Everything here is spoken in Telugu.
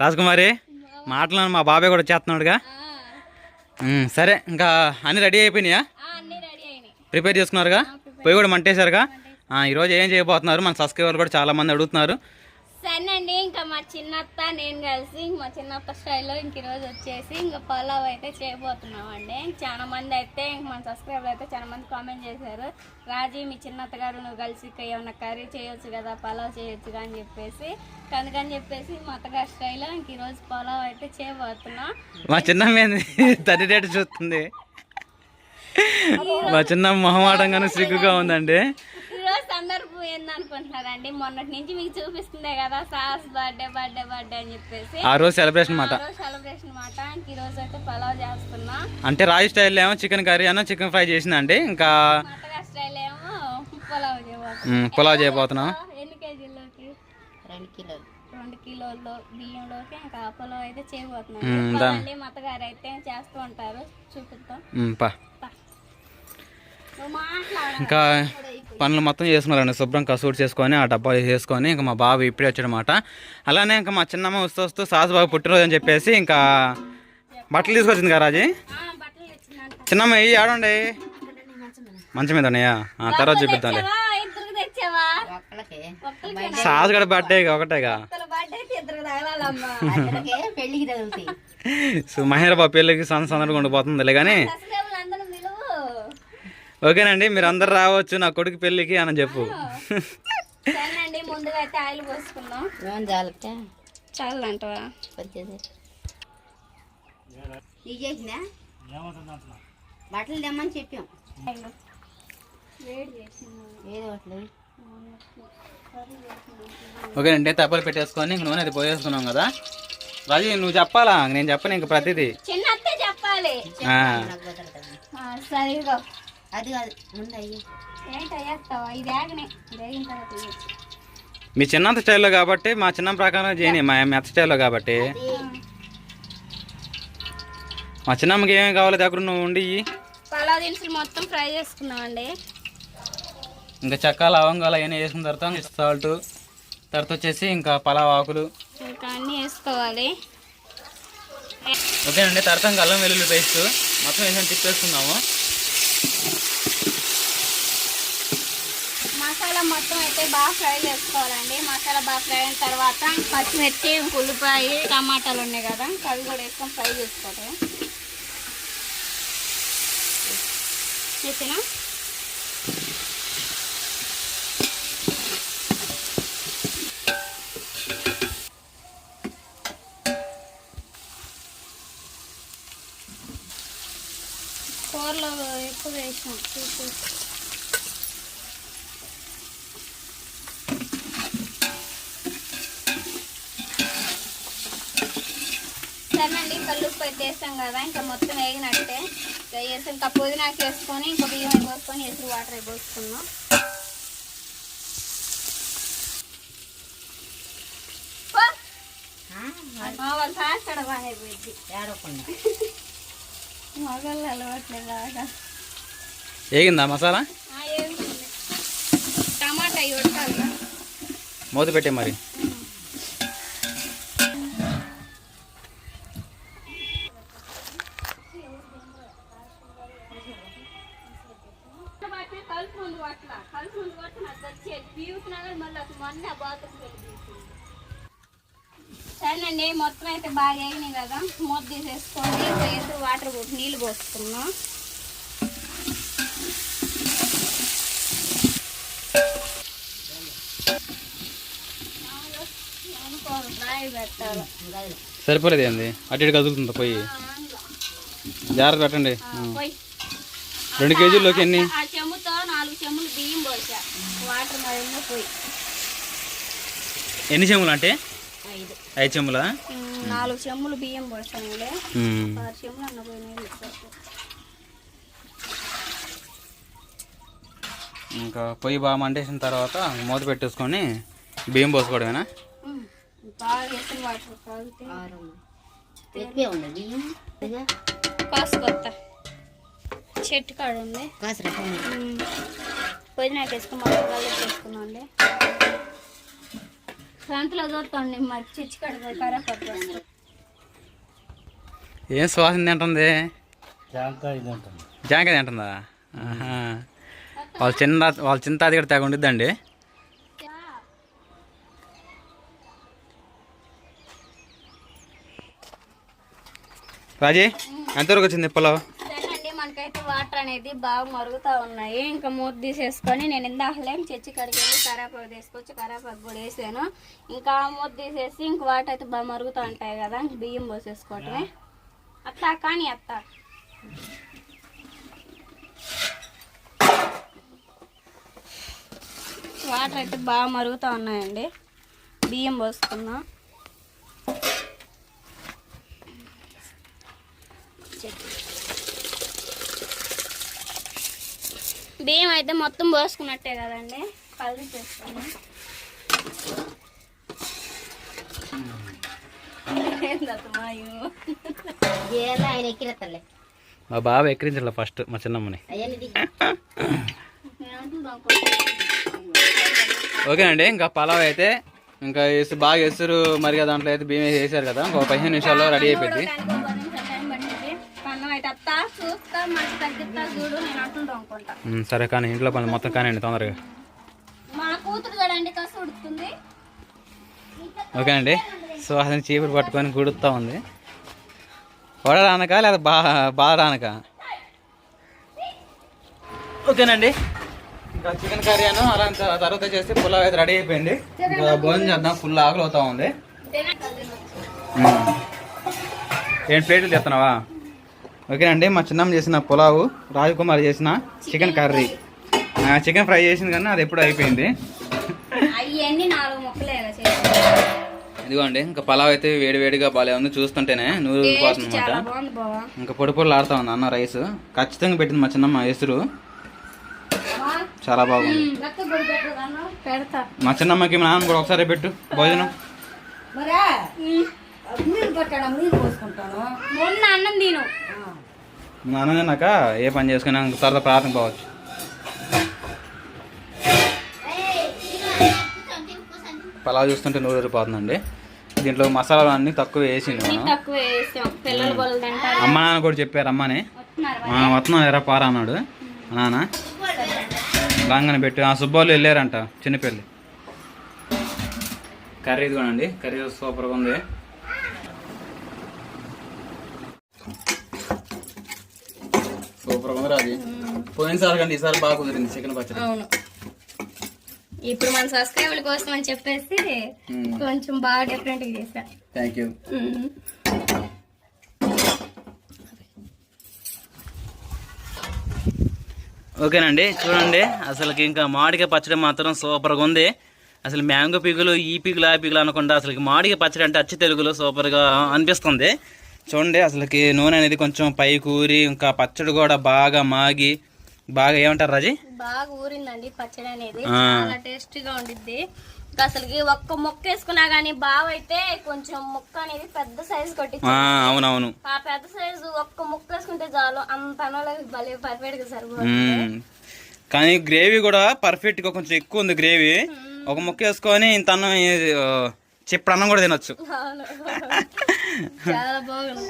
రాజకుమారి మాటలు మా బాబాయ్ కూడా చేస్తున్నాడుగా. సరే ఇంకా అన్ని రెడీ అయిపోయినాయా? ప్రిపేర్ చేసుకున్నారుగా? పొయ్యి కూడా మంటేశారుగా? ఈరోజు ఏం చేయబోతున్నారు? మన సబ్స్క్రైబర్లు కూడా చాలా మంది అడుగుతున్నారు సరేనండి ఇంకా మా చిన్నత్త నేను కలిసి ఇంక మా చిన్నత్త స్టైల్లో ఇంక ఈరోజు వచ్చేసి ఇంకా పలావ్ అయితే చేయబోతున్నామండి. చాలా మంది అయితే ఇంక మన సబ్స్క్రైబర్ అయితే చాలా మంది కామెంట్ చేశారు. రాజీ మీ చిన్నత్త గారు నువ్వు కలిసి ఇక ఏమన్నా కర్రీ చేయొచ్చు కదా పలావ్ చేయొచ్చు అని చెప్పేసి అందుకని చెప్పేసి మా అత్తగారి స్టైల్లో ఇంక ఈరోజు పలావ్ అయితే చేయబోతున్నాం. మా చిన్న తల్లి రేటు చూస్తుంది. మా చిన్న మొహమాటంగానే సిగ్గుగా ఉందండి. ఈరోజు సందర్భం ఏందనుకుంటున్నారండి మొన్నటి నుంచి మీకు చూపిస్తుందే కదా సాస్ బర్త్డే బర్త్డే బర్త్డే అని చెప్పేసి. ఆ రోజు సెలబ్రేషన్ మాట. సెలబ్రేషన్ మాట. ఇంక ఈరోజు అయితే పలావ్ చేస్తున్నా. అంటే రాయి స్టైల్ ఏమో చికెన్ కర్రీ అన్న చికెన్ ఫ్రై చేసిందండి ఇంకా మా అత్తగారి స్టైల్ ఏమో పలావ్ చేయబోతున్నాం. పులావ్ చేయబోతున్నాం. ఎన్ని కేజీల్లోకి? రెండు కిలోలు. రెండు కిలోల్లో బియ్యంలోకి ఇంకా పలావ్ అయితే చేయబోతున్నాం. మ్మ్, దా. చెప్పాలండి మా అత్తగారు అయితే చేస్తూ ఉంటారు. చూపిద్దాం. ఇంకా పనులు మొత్తం చేసుకున్నారండి. శుభ్రం కసూడు చేసుకొని ఆ డబ్బాలు వేసుకొని ఇంకా మా బాబు ఇప్పుడే వచ్చాడనమాట అలానే ఇంకా మా చిన్నమ్మ వస్తూ వస్తూ సాసు బాబు పుట్టినరోజు అని చెప్పేసి ఇంకా బట్టలు తీసుకొచ్చింది కదా రాజీ? చిన్నమ్మ ఇవి ఆడండి. మంచం మీద. ఉన్నాయా? ఆ, తర్వాత చూపిద్దాంలే. సాసు కూడా బర్త్డే ఒకటేగా? సో మహేంద్ర బాబు పెళ్ళికి సంద సందడిగా ఉండిపోతుందిలే కానీ ఓకేనండి మీరు అందరు రావచ్చు నా కొడుకు పెళ్ళికి అని చెప్పు. సరేనండి ముందుగా అయితే ఆయిల్ పోసుకుందాం. బట్టలు తెమ్మని ఓకేనండి తప్పలు పెట్టేసుకొని ఇంక నూనె అది పోయేసుకున్నాం కదా. రాజు నువ్వు చెప్పాలా? నేను చెప్పను ఇంక ప్రతిదీ. చిన్న అత్తే చెప్పాలి. ఆ, అది కాదు ముందు అయ్యి. ఇది ఆగనే. తర్వాత. మీ చిన్నంత స్టైల్లో కాబట్టి మా చిన్న ప్రకారం చేయని మా మెత్త స్టైల్లో కాబట్టి. మా చిన్నమ్మకి ఏమేమి కావాలో దగ్గర నువ్వు ఉండి. పలావ్ దినుసులు మొత్తం ఫ్రై చేసుకున్నామండి. ఇంకా చెక్క లవంగాలు అవన్నీ వేసుకున్న తర్వాత సాల్ట్ తర్వాత వచ్చేసి ఇంకా పలావ్ ఆకులు. ఇంకా అన్నీ వేసుకోవాలి. ఓకేనండి తర్వాత ఇంకా అల్లం వెల్లుల్లి పేస్ట్. మొత్తం వేసి తిప్పేసుకుందాము మసాలా మొత్తం అయితే బాగా ఫ్రై చేసుకోవాలండి. మసాలా బాగా ఫ్రై అయిన తర్వాత పచ్చిమిర్చి ఉల్లిపాయ టమాటాలు ఉన్నాయి కదా అవి కూడా వేసుకొని ఫ్రై చేసుకోవాలి. వేసినా కూరలో ఎక్కువ వేసాం చూసి సరేనండి వేసాం కదా ఇంకా మొత్తం వేగినట్టే. ఇంకా వేసి ఇంకా పుదీనాకి వేసుకొని ఇంకా బియ్యం అయి పోసుకొని ఎసురు వాటర్ అయి పోసుకున్నాం పో. మా వాళ్ళు తాస్తాడు బాగా అయిపోయింది ఏడవకుండా. మగళ్ళు అలవాట్లేదు బాగా. వేగిందా మసాలా? టమాటా ఇవి ఉడకాలి కదా. మూత పెట్టే మరి. కలుపు ముందు పట్ల కలుపు ముందు పట్ల నాకు వచ్చేది పీవుతున్నా కానీ మళ్ళీ మొన్న బాత్రూమ్ సరేనండి మొత్తం అయితే బాగా వేగినాయి కదా. మూత తీసేసుకోండి వేసి వాటర్ పోసి నీళ్ళు పోసుకున్నాం సరిపోలేదు ఏంది? అటు ఇటు కదులుతుంది పోయి జాగ్రత్త పెట్టండి. రెండు కేజీల్లోకి ఎన్ని? బియ్యం పోసా వాటర్ మరిలో పోయి ఎన్ని చెమ్ములు అంటే? ఐదు. ఐదు నాలుగు చెమ్ములు బియ్యం పోసానులే. ఆరు చెమ్ములు అన్న పోయి నీళ్ళు. ఇంకా పొయ్యి బాగా మంటేసిన తర్వాత మూత పెట్టేసుకొని బియ్యం పోసుకోవడమేనా? కాసుకొత్త. చెట్టు కాడ ఉంది. పుదీనాకి వేసుకుని మొత్తం కలిపి వేసుకున్నాండి సంతలో చూస్తాండి మరి చిచ్చి కడుపు కరేపట్టు ఏం సువాసన తింటుంది? జాంకాయ తింటుందా. వాళ్ళ చిన్న వాళ్ళ చింత అది కూడా తెగ ఉండిద్దండి. రాజీ ఎంతవరకు వచ్చింది పొలం వాటర్ అనేది బాగా మరుగుతూ ఉన్నాయి. ఇంకా మూత తీసేసుకొని నేను ఇందాకలేం చర్చి కడిగి వెళ్ళి కరేపాకు తీసుకొచ్చి కరాపాకు కూడా వేసాను. ఇంకా మూత తీసేసి ఇంక వాటర్ అయితే బాగా మరుగుతూ ఉంటాయి కదా ఇంక బియ్యం పోసేసుకోవటమే. అత్త కానీ అత్త. వాటర్ అయితే బాగా మరుగుతూ ఉన్నాయండి. బియ్యం పోసుకుందాం బియ్యం అయితే మొత్తం పోసుకున్నట్టే కదండి. కలిసి చేస్తాను మా బాబు ఎక్కిరించాల ఫస్ట్ మా చిన్నమ్మని. ఓకేనండి ఇంకా పలావ్ అయితే ఇంకా వేసి బాగా వేస్తారు మరి దాంట్లో అయితే బియ్యం వేసి వేసారు కదా ఇంకో పదిహేను నిమిషాల్లో రెడీ అయిపోయింది. అత్త చూస్తా మనకి తగ్గిస్తా చూడు నేను అంటుంటా అనుకుంటా ఉమ్, సరే కానీ ఇంట్లో పని మొత్తం కానివ్వండి తొందరగా. మా కూతురు చూడండి కసు ఉడుతుంది ఓకేనండి. సో అతను చీపురు పట్టుకొని గుడుతూ ఉంది. వడరానక లేదా బా బాధరానక? ఓకేనండి. ఇంకా చికెన్ కర్రీ అను అలా తర్వాత చేసి పులావ్ అయితే రెడీ అయిపోయింది. ఇంకా భోజనం చేద్దాం ఫుల్ ఆకలి అవుతా ఉంది. ఏంటి ప్లేట్లు తెస్తున్నావా? ఓకేనండి మా చిన్నమ్మ చేసిన పులావు రాజకుమార్ చేసిన చికెన్ కర్రీ. చికెన్ ఫ్రై చేసింది కానీ అది ఎప్పుడు అయిపోయింది. ఇదిగోండి ఇంకా పలావ్ అయితే వేడి వేడిగా బాగా ఉంది చూస్తుంటేనే నూరు పోతుంది అనమాట ఇంకా పొడి పొడిలు ఆడుతా ఉంది అన్న రైస్. ఖచ్చితంగా పెట్టింది మా చిన్నమ్మ ఎసురు. చాలా బాగుంది. పెడతా. మా చిన్నమ్మకి మా నాన్న కూడా ఒకసారి పెట్టు భోజనం. మొన్న అన్నం తిను. తిన్నాక ఏ పని చేసుకున్నా తర్వాత ప్రార్థన పోవచ్చు. పలావ్ చూస్తుంటే నూరు ఊరిపోతుందండి. దీంట్లో మసాలాలు అన్నీ తక్కువ అన్ని మనం. అమ్మ నాన్న కూడా చెప్పారు అమ్మని వస్తున్నారు ఆ, వస్తున్నాం ఎరా పారా అన్నాడు. నాన్న బాగానే పెట్టి ఆ సుబ్బాలు వెళ్ళారంట చిన్నపిల్లి. కర్రీ ఇదిగోనండి కర్రీ సూపర్గా ఉంది. పోయినసారి కంటే ఈసారి బాగా కుదిరింది చికెన్ పచ్చడి. అవును. ఇప్పుడు మన సబ్స్క్రైబర్ల కోసం అని చెప్పేసి కొంచెం బాగా డిఫరెంట్ థ్యాంక్ యూ ఉమ్. ఓకేనండి చూడండి. అసలుకి ఇంకా మామిడికాయ పచ్చడి మాత్రం సూపర్గా ఉంది. అసలు మ్యాంగో పీకులు ఈ పీకులు ఆ పీకులు అనకుండా అసలు మామిడికాయ పచ్చడి అంటే అచ్చి తెలుగులో సూపర్గా అనిపిస్తుంది. చూడండి అసలుకి నూనె అనేది కొంచెం పై కూరి ఇంకా పచ్చడి కూడా బాగా మాగి బాగా ఏమంటారు రాజీ? బాగా ఊరిందండి పచ్చడి అనేది. చాలా టేస్టీగా ఉండిద్ది. ఇంకా అసలుకి ఒక్క మొక్క వేసుకున్నా గానీ బావ అయితే కొంచెం ముక్క అనేది పెద్ద సైజు కొట్టి ఆ, అవునవును. ఆ పెద్ద సైజు ఒక్క ముక్క వేసుకుంటే చాలు. అంత భలే పర్ఫెక్ట్గా సరిపోతుంది. కానీ గ్రేవీ కూడా పర్ఫెక్ట్గా కొంచెం ఎక్కువ ఉంది గ్రేవీ. ఒక ముక్క వేసుకొని ఇంత అన్నం చిప్పుడు అన్నం కూడా తినొచ్చు. చాలా బాగుంది